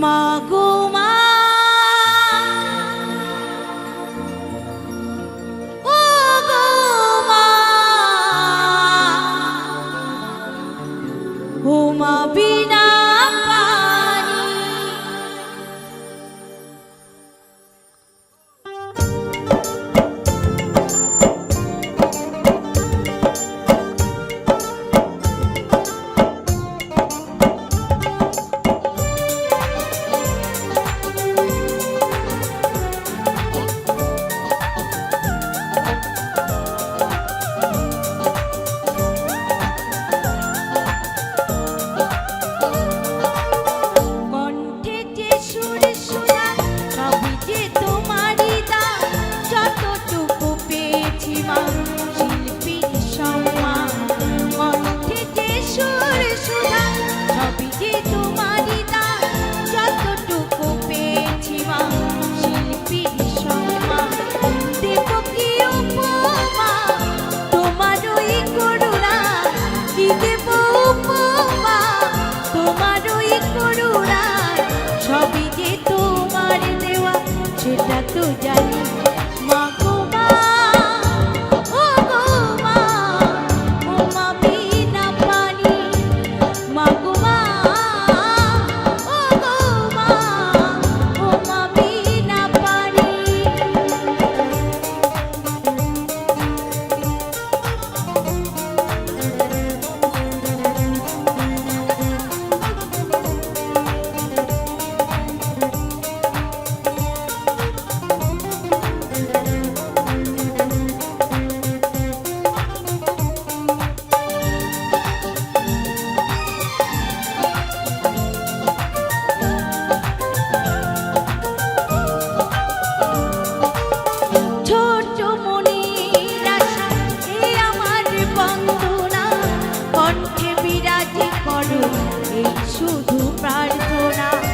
Mago yeah এই শুধু প্রার্থনা।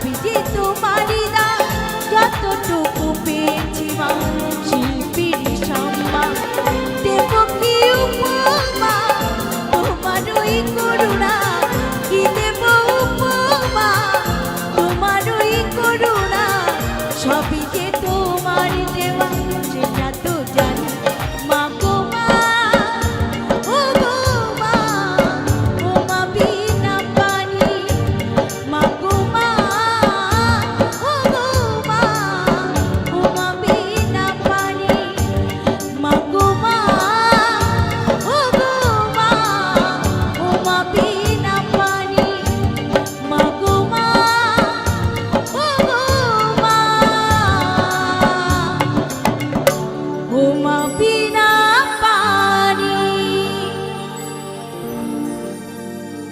সবই যে তোমারই